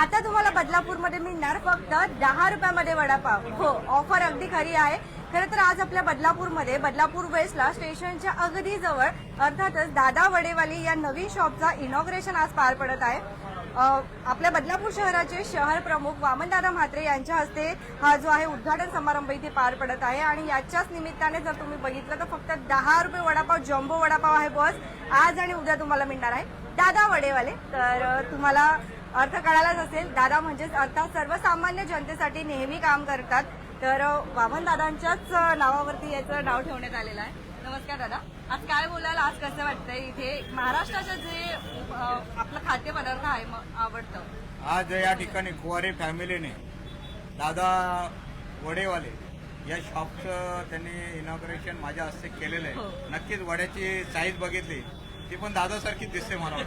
आता तुम्हाला बदलापूरमध्ये मिळणार फक्त दहा रुपयामध्ये वडापाव. हो ऑफर अगदी खरी आहे. खरं तर आज आपल्या बदलापूरमध्ये बदलापूर वेस्टला स्टेशनच्या अगदी जवळ अर्थातच दादा वडेवाली या नवीन शॉपचा इनॉग्रेशन आज पार पडत आहे. आपल्या बदलापूर शहराचे शहर प्रमुख वामनदादा म्हात्रे यांच्या हस्ते हा जो आहे उद्घाटन समारंभ इथे पार पडत आहे. आणि याच्याच निमित्ताने जर तुम्ही बघितलं तर फक्त दहा रुपये वडापाव जम्बो वडापाव आहे बस. आज आणि उद्या तुम्हाला मिळणार आहे. दादा वडेवाले तर तुम्हाला अर्थ कळालाच असेल. दादा म्हणजेच अर्थात सर्वसामान्य जनतेसाठी नेहमी काम करतात. तर अ, वामनदादांच्याच अ, नावावरती याचं नाव ठेवण्यात आलेलं आहे. नमस्कार दादा. आज काय बोलाल? आज कसं वाटतंय इथे? महाराष्ट्राचं जे आपलं खाद्यपदार्थ आहे आवडतं. आज या ठिकाणी कुवारी फॅमिलीने दादा वडेवाले या शॉपचं त्यांनी इनॉग्रेशन माझ्या हस्ते केलेलं हो. आहे नक्कीच वड्याची साईज बघितली. ती पण दादासारखीच दिसते मला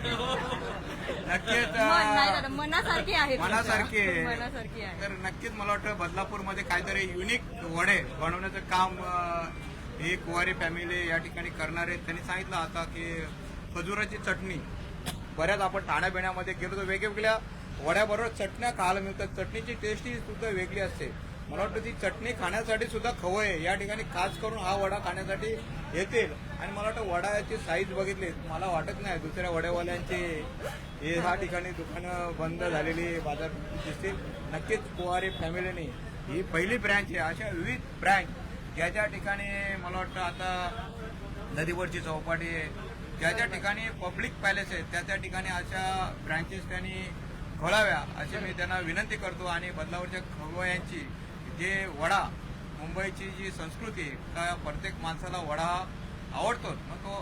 नक्कीच मनासारखी आहे. मनासारखी आहे. आहे. तर नक्कीच मला वाटतं बदलापूरमध्ये काहीतरी युनिक वडे बनवण्याचं काम ही कुवारी फॅमिली या ठिकाणी करणार आहेत त्यांनी सांगितलं आता की खजुराची चटणी. बऱ्याच आपण ठाण्याबिण्यामध्ये गेलो तर वेगवेगळ्या वड्याबरोबर चटण्या खायला मिळतात. चटणीची टेस्ट ही सुद्धा वेगळी असते. मला वाटतं ती चटणी खाण्यासाठी सुद्धा खवय आहे. या ठिकाणी खास करून हा वडा खाण्यासाठी येतील. आणि मला वाटतं वडाची साईज बघितली मला वाटत नाही. दुसऱ्या वड्यावाल्यांची हे ह्या ठिकाणी दुकानं बंद झालेली बाजार दिसतील. नक्कीच कुवारी फॅमिलीने ही पहिली ब्रँच आहे. अशा विविध ब्रँच ज्या ज्या ठिकाणी मला वाटतं आता नदीवरची चौपाटी आहे ज्या ज्या ठिकाणी पब्लिक पॅलेस आहे त्या त्या ठिकाणी अशा ब्रँचेस त्यांनी खोलाव्या अशी मी त्यांना विनंती करतो. आणि बदलावरच्या खवयांची जे वडा मुंबईची जी संस्कृती आहे, का प्रत्येक माणसाला वडा आवडतोच मग तो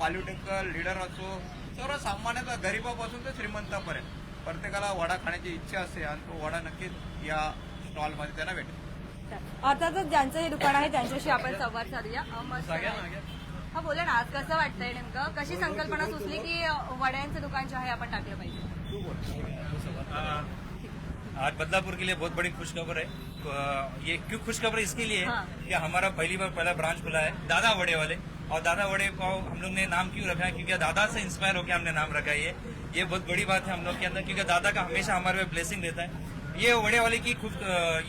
पॉलिटिकल लीडर असो सर्वसामान्य गरीबापासून तर श्रीमंतापर्यंत प्रत्येकाला वडा खाण्याची इच्छा असते आणि तो वडा नक्कीच या स्टॉलमध्ये त्यांना भेटेल. अर्थातच ज्यांचं हे दुकान आहे त्यांच्याशी आपण संवाद साधूया. हा बोला ना आज कसं वाटतंय नेमकं? कशी संकल्पना सुचली की वड्यांचं दुकान जे आहे आपण टाकलं पाहिजे? आज बदलापुर के लिए बहुत बड़ी खुशखबर है. ये क्यों खुशखबर इसके लिए हाँ। कि हमारा पहली बार पहला ब्रांच खुला है दादा वड़े वाले। और दादा वड़े को हम लोग ने नाम क्यों रखा है? क्योंकि दादा से इंस्पायर होकर हमने नाम रखा है ये। ये बहुत बड़ी बात है हम लोग के अंदर क्योंकि दादा का हमेशा हमारे पे ब्लेसिंग रहता है। ये वड़े वाले की खुद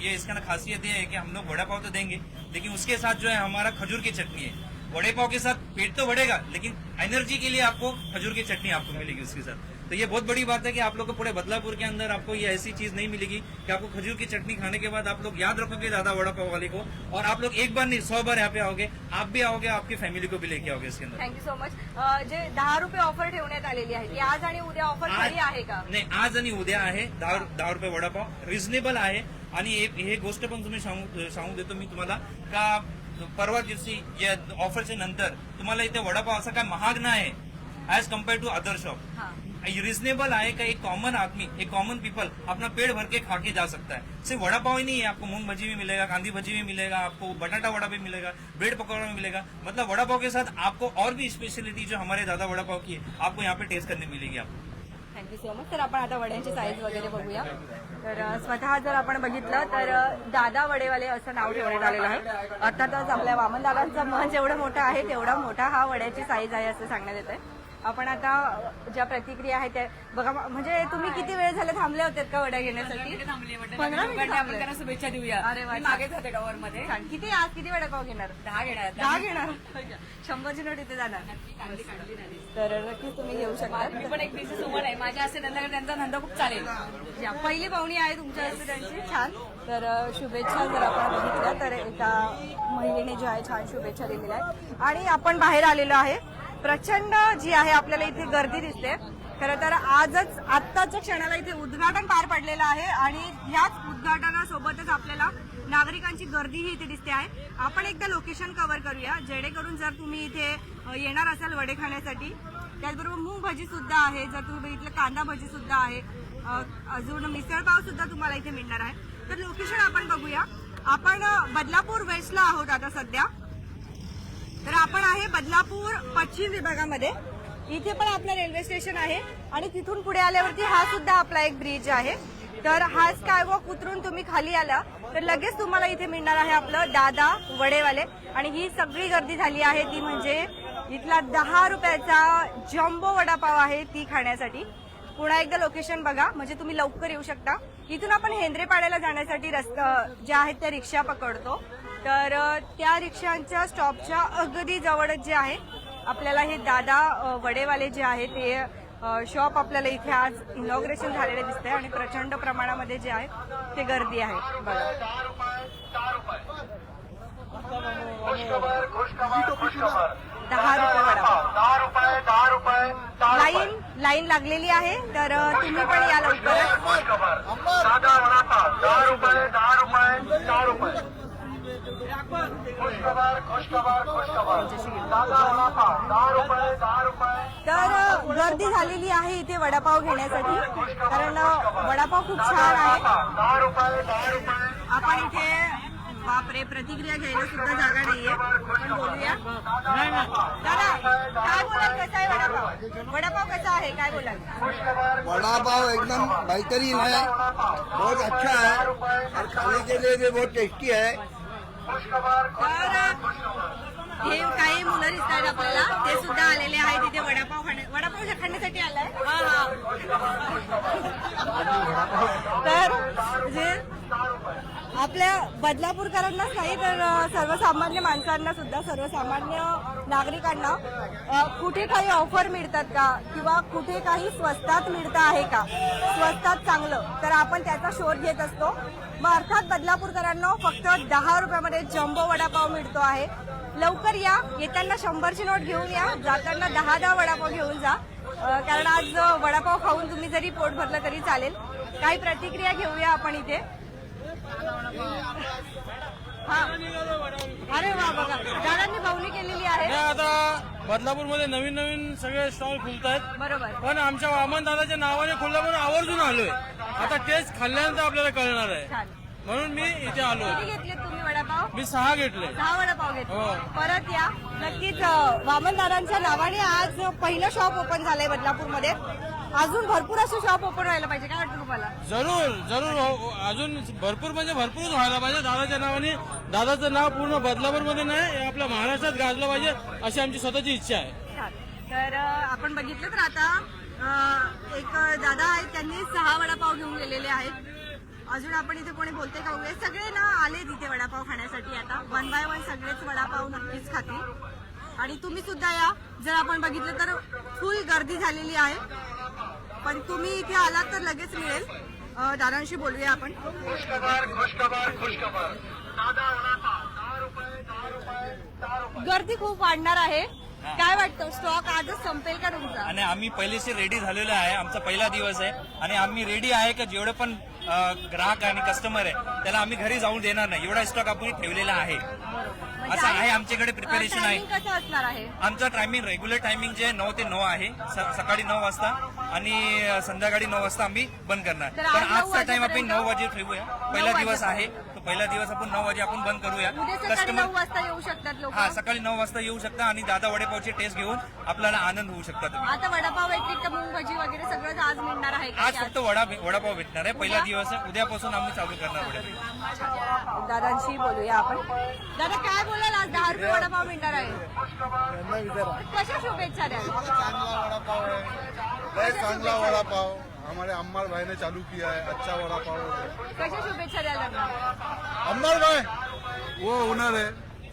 ये इसका ना खासियत ये है कि हम लोग वड़ा पाव तो देंगे लेकिन उसके साथ जो है हमारा खजूर की चटनी है। वड़े पाव के साथ पेट तो बढ़ेगा लेकिन एनर्जी के लिए आपको खजूर की चटनी आपको मिलेगी उसके साथ। तो ये बहुत बड़ी बात है कि आप लोग को पूरे बदलापुर के अंदर आपको ये ऐसी चीज नहीं मिलेगी कि आपको खजूर की चटनी खाने के बाद आप लोग याद रखोगे दादा वड़ा पाव वाले को और आप लोग एक बार नहीं सौ बार यहाँ पे आओगे आप भी आओगे आपकी फैमिली को भी लेके आओगे इसके अंदर। थँक्यू सो मच अ, जे दहा रुपये ऑफर ठेवण्यात आलेली आहे ती आज आणि उद्या ऑफर आहे का? नाही आज आणि उद्या आहे दहा दहा रुपये वडापाव रिझनेबल आहे. आणि हे हे गोष्ट पण तुम्ही सांगू सांगू देतो मी तुम्हाला का परवा दिवशी या ऑफरच्या नंतर तुम्हाला इथे वडापाव असा काय महाग नाही as compare to other shop हा. रिजनेबल है का एक कॉमन आदमी एक कॉमन पीपल अपना पेट भर के खा के जा सकता है। सिर्फ वड़ा पाव ही नहीं है आपको मूंग भजी भी मिलेगा कांदी भजी भी मिलेगा आपको बटाटा वड़ा भी मिलेगा ब्रेड पकौड़ा भी मिलेगा। मतलब वड़ा पाव के साथ आपको और भी स्पेशलिटी जो हमारे दादा वड़ा पाव की है आपको यहाँ पे टेस्ट करने मिलेगी आपको। थँक्यू सो मच तर आपण आता वड्यांची साईज वगैरे बघूया. तर स्वतः जर आपण बघितलं तर दादा वडेवाले असं नाव ठेवण्यात आलेलं आहे. अर्थातच आपल्या वामनदादांचं मन जेवढं मोठं आहे तेवढा मोठा हा वड्याची साईज आहे असं सांगण्यात येत आहे आपण आता ज्या प्रतिक्रिया आहेत त्या बघा म्हणजे तुम्ही किती वेळ झाले थांबले होते का वड्या घेण्यासाठी? पंधरा मिनिटं शुभेच्छा देऊया. अरे मी मागेच होते टॉवर मध्ये किती आज किती वडापाव घेणार? दहा घेणार. दहा घेणार. शंभरची नोट इथे जाणार. तर नक्कीच तुम्ही घेऊ मी शकता पण एक बिझनेस वुमन आहे. माझ्या हस्ते धंदा त्यांचा धंदा खूप चालेल. पहिली पाहुणी आहे तुमच्या हस्ते त्यांची छान. तर शुभेच्छा जर आपण बघितल्या तर एका महिलेने जे आहे छान शुभेच्छा दिलेल्या आहेत. आणि आपण बाहेर आलेलो आहे. प्रचंड जी आहे आपल्याला इथे गर्दी दिसते. खरं तर आजच आत्ताच्या क्षणाला इथे उद्घाटन पार पडलेलं आहे आणि याच उद्घाटनासोबतच आपल्याला नागरिकांची गर्दीही इथे दिसते आहे. आपण एकदा लोकेशन कव्हर करूया. जेणेकरून जर तुम्ही इथे येणार असाल वडे खाण्यासाठी त्याचबरोबर मूग भजी सुद्धा आहे. जर तुम्ही बघितलं कांदा भजी सुद्धा आहे. अजून मिसळ पाव सुद्धा तुम्हाला इथे मिळणार आहे. तर लोकेशन आपण बघूया. आपण बदलापूर वेस्टला आहोत आता सध्या. तर आपण आहे बदलापूर पश्चिम विभागामध्ये. इथे पण आपलं रेल्वे स्टेशन आहे आणि तिथून पुढे आल्यावरती हा सुद्धा आपला एक ब्रिज आहे. तर हा स्कायवॉक उतरून तुम्ही खाली आला तर लगेच तुम्हाला इथे मिळणार आहे आपलं दादा वडेवाले. आणि ही सगळी गर्दी झाली आहे ती म्हणजे इथला दहा रुपयाचा जम्बो वडापाव आहे ती खाण्यासाठी. पुन्हा एकदा लोकेशन बघा म्हणजे तुम्ही लवकर येऊ शकता. इथून आपण हेंद्रेपाड्याला जाण्यासाठी रस्ता ज्या आहेत त्या रिक्षा पकडतो. तर त्या रिक्षांच्या स्टॉपच्या अगदी जवळच जे आहे आपल्याला हे दादा वडेवाले जे आहे ते शॉप आपल्याला इथे आज इनॉग्रेशन झालेले दिसते आणि प्रचंड प्रमाणामध्ये जे आहे ते गर्दी आहे. बघा. दहा रुपये वडापाव लाईन लाईन लागलेली आहे तर तुम्ही पण या लवकर तर गर्दी झालेली आहे इथे वडापाव घेण्यासाठी. कारण वडापाव खूप छान आहे. आपण इथे बापरे प्रतिक्रिया घ्यायला सुद्धा जागा नाहीये. पण बोलूया. दादा काय बोलाल? कसा आहे वडापाव? वडापाव कसा आहे? काय बोलाल? वडापाव एकदम बेहतरीन है बहुत अच्छा है और खाने के लिए भी बहुत टेस्टी है तर हे काही मुलं दिसत आहेत आपल्याला. ते सुद्धा आलेले आहेत तिथे वडापाव खाण्या वडापाव खाण्यासाठी आलाय? तर जे आपल्या बदलापूरकरांनाच नाही तर सर्वसामान्य माणसांना सुद्धा सर्वसामान्य नागरिकांना कुठे काही ऑफर मिळतात का? किंवा कुठे काही स्वस्तात मिळतं आहे का? स्वस्तात चांगलं. तर आपण त्याचा शोध घेत असतो. मग अर्थात बदलापूरकरांना फक्त दहा रुपयामध्ये जम्बो वडापाव मिळतो आहे. लवकर या. येताना शंभरची नोट घेऊन या. जाताना दहा दहा वडापाव घेऊन जा. कारण आज वडापाव खाऊन तुम्ही जरी पोट भरलं तरी चालेल. काही प्रतिक्रिया घेऊया आपण इथे. हा. अरे वा बघा. दादांनी केलेली आहे. आता बदलापूरमध्ये नवीन नवीन सगळे स्टॉल खुलत आहेत बरोबर. पण आमच्या वामन दादाच्या नावाने खुलला म्हणून आवर्जून आलोय. आता टेस्ट खाल्ल्यानंतर आपल्याला कळणार आहे. छान. म्हणून मी इथे आलोय किती घेतलेत तुम्ही वडापाव? मी सहा घेतले. दहा वडापाव घेतले. हो. परत या. नक्कीच अ, वामनदारांच्या नावाने आज पहिलं शॉप ओपन झालंय बदलापूरमध्ये. अजून भरपूर असे शॉप ओपन व्हायला पाहिजे. काय वाटतं तुम्हाला? जरूर जरूर. हो- अजून भरपूर म्हणजे भरपूरच व्हायला पाहिजे. दादाच्या नावाने दादाचं नाव पूर्ण बदलापूरमध्ये नाही हे आपल्या महाराष्ट्रात गाजलं पाहिजे अशी आमची स्वतःची इच्छा आहे. छान. तर अ, आपण बघितलं तर आता एक दादा आहेत त्यांनी सहा वडापाव घेऊन गेलेले आहेत. अजून आपण इथे कोणी बोलते का? वगैरे सगळे ना आले तिथे वडापाव खाण्यासाठी आता. वन बाय वन सगळेच वडापाव नक्कीच खातील. आणि तुम्ही सुद्धा या. जर आपण बघितलं तर फुल गर्दी झालेली आहे. पण तुम्ही इथे आलात तर लगेच मिळेल. दादांशी बोलूया आपण. गर्दी खूप वाढणार आहे. काय वाटतं? स्टॉक आजच संपेल का तुमचा? आणि आम्ही पहिलेचे रेडी झालेलो आहे. आमचा पहिला दिवस आहे. आणि आम्ही रेडी आहे का जेवढे पण ग्राहक आणि कस्टमर आहे त्याला आम्ही घरी जाऊन देणार नाही. एवढा स्टॉक आपण ठेवलेला आहे. असं आहे आमच्याकडे प्रिपरेशन आहे. टायमिंग कसं असणार आहे? आमचं टायमिंग रेग्युलर टायमिंग जे नऊ ते नऊ आहे. सकाळी नऊ वाजता आणि संध्याकाळी नऊ वाजता आम्ही बंद करणार. तर आजचा टाइम आपण नऊ वाजे ठेवूया. पहिला दिवस. आहे. पहिला दिवस आपण नऊ वाजे आपण बंद करूया. उद्या सकाळी नऊ वाजता येऊ शकतात लोक. हा सकाळी नऊ वाजता येऊ शकता आणि दादा वडेपावची टेस्ट घेऊन आपल्याला आनंद होऊ शकता तुम्ही. आता वडापाव व्यतिरिक्त मूग भाजी वगैरे सगळं आज मिळणार आहे का? आज फक्त वडा वडापाव भेटणार आहे. पहिला दिवस आहे. उद्यापासून आम्ही चालू करणार वडापाव दादांशी बोलूया आपण. दादा काय बोलाल आज? दहा रुपये वडापाव मिळणार आहे. कशा शुभेच्छा द्याल? चांगला वड़ा पाव है बहुत चांगला वड़ा पाव हमारे अम्मार भाई ने चालू किया है अच्छा वड़ा पाव। है शुभेच्छा द्याल अम्मार भाई वो ओनर है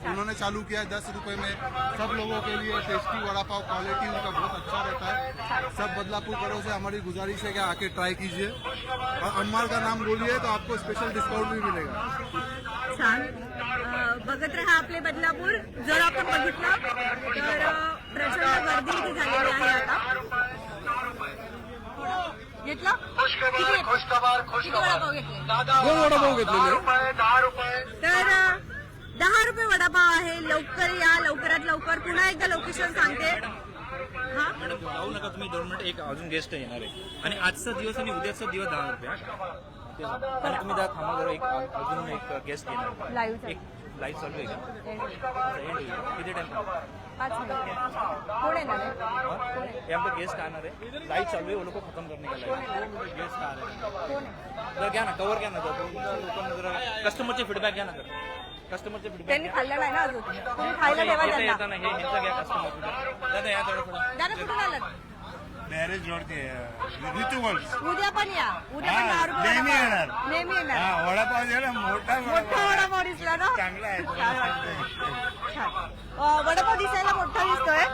उन्होंने चालू किया है दस रुपए में। सब लोगों के लिए टेस्टी वड़ा पाव क्वालिटी उनका बहुत अच्छा रहता है। सब बदलापुर करो से हमारी गुजारिश है कि आके ट्राई कीजिए। और अम्मार का नाम बोलिए तो आपको स्पेशल डिस्काउंट भी मिलेगा। छान। बघत राहा आपले बदलापूर. जर आपण बघितलं. तर अं, प्रचंड गर्दी इथे झालेली आहे आता. घेतला? दोन वडापाव घेतलेले. तर अं, दहा रुपये. वडापाव आहे. लवकर या लवकरात लवकर. पुन्हा एकदा लोकेशन सांगते. हा? मॅडम जाऊ नका तुम्ही. दोन मिनिट एक अजून गेस्ट येणार आहे. आणि आजचा दिवस आणि उद्याचा दिवस दहा रुपये हा. ते आणि तुम्ही त्या थांबा जरा. एक अजून एक गेस्ट येणार. एक लाईव्ह चालू आहे का. किती टाइम पाच मिनिट. कोण येणार आहे? यहाँ पे गेस्ट आना रहे लाइट चालू है वो लोग को खत्म करने का लाइट गेस्ट आ रहे हैं कोण आहे? जरा घ्या ना कवर घ्या ना जरा. लोकांना जरा कस्टमरचे फीडबॅक घ्या ना जरा. कस्टमरचे फीडबॅक त्यांनी खाल्लं नाही ना अजून. तुम्ही खायला ठेवा येता त्यांना. येताना हे ह्यांचा घ्या कस्टमर दादा या थोडं थोडं दादा कुठून आलात? बॅरेज रोड ते ऋतू वर्ल्ड उद्या पण या. उद्या पण हा, नेहमी. येणार. नेहमी येणार. हा वडापाव ना मोठा मोठा वडापाव दिसला ना? चांगला आहे छान. अं, वडापाव दिसायला मोठा दिसतोय.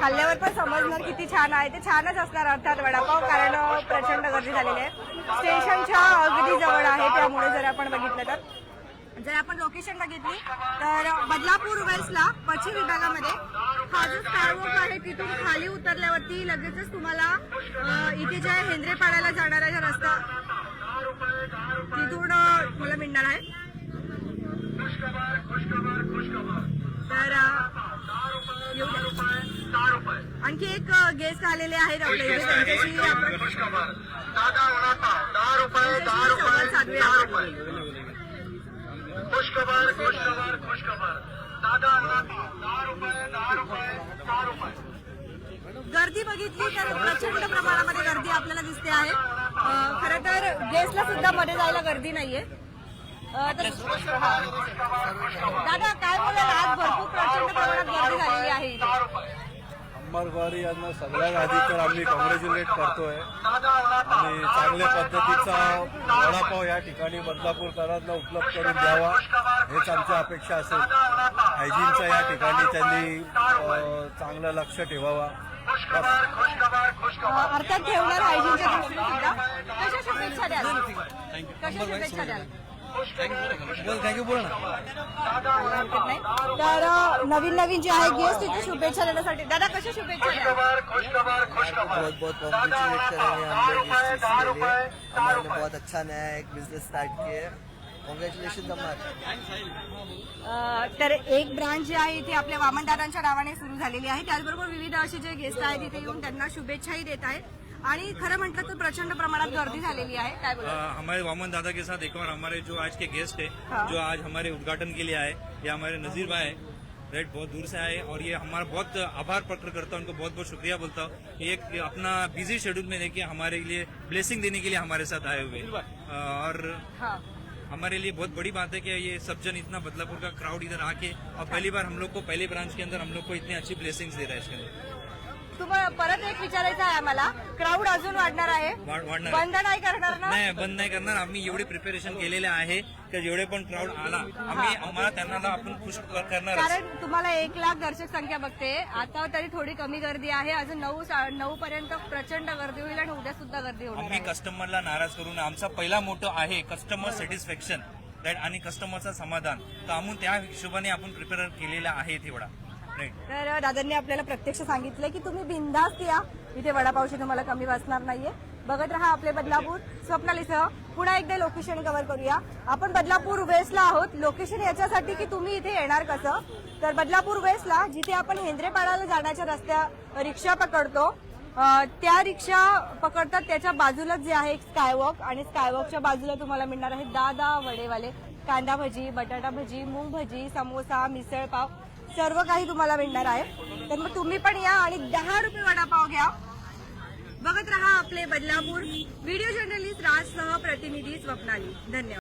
खाल्ल्यावर पण समजणार किती छान आहे. ते छानच असणार अर्थात वडापाव कारण अं, प्रचंड गर्दी झालेली आहे. स्टेशनच्या अगदी जवळ आहे त्यामुळे जर आपण बघितलं तर. जर आपण लोकेशन बघितली तर बदलापूर वेस्टला पश्चिम विभागामध्ये हा जो स्कायवॉक आहे तिथून खाली उतरल्यावरती लगेचच तुम्हाला इथे जे आहे हेंद्रेपाड्याला जाणारा जो रस्ता तिथून अं, मला मिळणार आहे. तर येऊ आणखी एक गेस्ट आलेले आहेत आपल्या इथे त्यांच्याशी आपण त्यांच्याशी साधूया. गर्दी बघितली तर प्रचंड प्रमाणामध्ये गर्दी आपल्याला दिसते आहे. खरं तर गेस्टला सुद्धा मध्ये जायला गर्दी नाहीये. तर- दादा काय बोलाल? आज भरपूर प्रचंड प्रमाणात गर्दी झालेली आहे इथे. यांना सगळ्यात आधी तर आम्ही कॉंग्रॅच्युलेट करतोय. आणि चांगल्या पद्धतीचा वडापाव या ठिकाणी बदलापूरकरांना उपलब्ध करून द्यावा. हेच आमची अपेक्षा असेल. हायजीनचा या ठिकाणी त्यांनी चांगलं लक्ष ठेवावा. अर्थात ठेवणार हायजीनच्या दृष्टीने सुद्धा कशा शुभेच्छा द्याल कशा शुभेच्छा द्याल तर नवीन नवीन जे आहे गेस्ट इथे शुभेच्छा देण्यासाठी दादा कशा शुभेच्छा द्याल बहुत अच्छा नया एक बिजनेस स्टार्ट किया अं, तर एक ब्रांच जी आहे ती आपल्या वामनदादांच्या नावाने सुरू झालेली आहे. त्याचबरोबर विविध असे जे गेस्ट आहेत तिथे येऊन त्यांना शुभेच्छाही देत आहेत. आणि खरं म्हटलं तर प्रचंड प्रमाणात गर्दी झालेली आहे. काय बोला अ, हमारे वामन दादा के साथ एक और हमारे जो आज के गेस्ट है हाँ। जो आज हमारे उद्घाटन के लिए आए ये हमारे नजीर भाई है राइट बहुत दूर से आए और ये हमारा बहुत आभार प्रकट करता हूँ उनको बहुत बहुत शुक्रिया बोलता हूँ। एक अपना बिजी शेड्यूल में देखिए हमारे लिए ब्लेसिंग देने के लिए हमारे साथ आए हुए और हा। हमारे लिए बहुत बड़ी बात है कि ये सब जन इतना बदलापुर का क्राउड इधर आके और पहली बार हम लोग को पहले ब्रांच के अंदर हम लोग को इतनी अच्छी ब्लेसिंग्स दे रहा है इसके अंदर। तुम्हाला परत एक विचारायचं आहे आम्हाला. क्राऊड अजून वाढणार आहे. वाढ- वाढणार. आहे. बंद नाही करणार ना? नाही बंद नाही करणार. आम्ही एवढे प्रिपरेशन केलेले आहे की जेवढे पण क्राऊड आला आम्ही आम्हाला त्यांना आपण खुश करणार कारण तुम्हाला एक लाख दर्शक संख्या बघते. आता तरी थोडी कमी गर्दी आहे. अजून नऊ सा- नऊ पर्यंत प्रचंड गर्दी होईल आणि उद्या सुद्धा गर्दी होणार आम्ही आहे. कस्टमरला नाराज करून आमचा पहिला मोठं आहे कस्टमर सॅटिस्फॅक्शन आणि कस्टमरचं समाधान. तर आम्ही त्या हिशोबाने आपण प्रिपेअर केलेला आहे तेवढा. तर दादांनी आपल्याला प्रत्यक्ष सांगितलं की तुम्ही बिंदास्त या. इथे वडापावशी तुम्हाला कमी वाचणार नाहीये. बघत राहा आपले बदलापूर. स्वप्नालीसह पुन्हा एकदा लोकेशन कव्हर करूया. आपण बदलापूर वेस्टला आहोत. लोकेशन याच्यासाठी की तुम्ही इथे येणार कसं? तर बदलापूर वेस्टला जिथे आपण हेंद्रेपाडाला जाण्याच्या रस्त्या रिक्षा पकडतो त्या रिक्षा पकडतात. त्याच्या बाजूलाच जे आहे स्कायवॉक आणि स्कायवॉकच्या बाजूला तुम्हाला मिळणार आहे दादा वडेवाले. कांदा भजी बटाटा भजी मूग भजी समोसा मिसळ पाव. सर्व काही तुम्हाला मिळणार आहे. तर मग तुम्ही पण या आणि दहा रुपये वडापाव घ्या. बघत रहा आपले बदलापूर. व्हिडिओ जर्नलिस्ट राजसह प्रतिनिधी स्वप्नाली. धन्यवाद.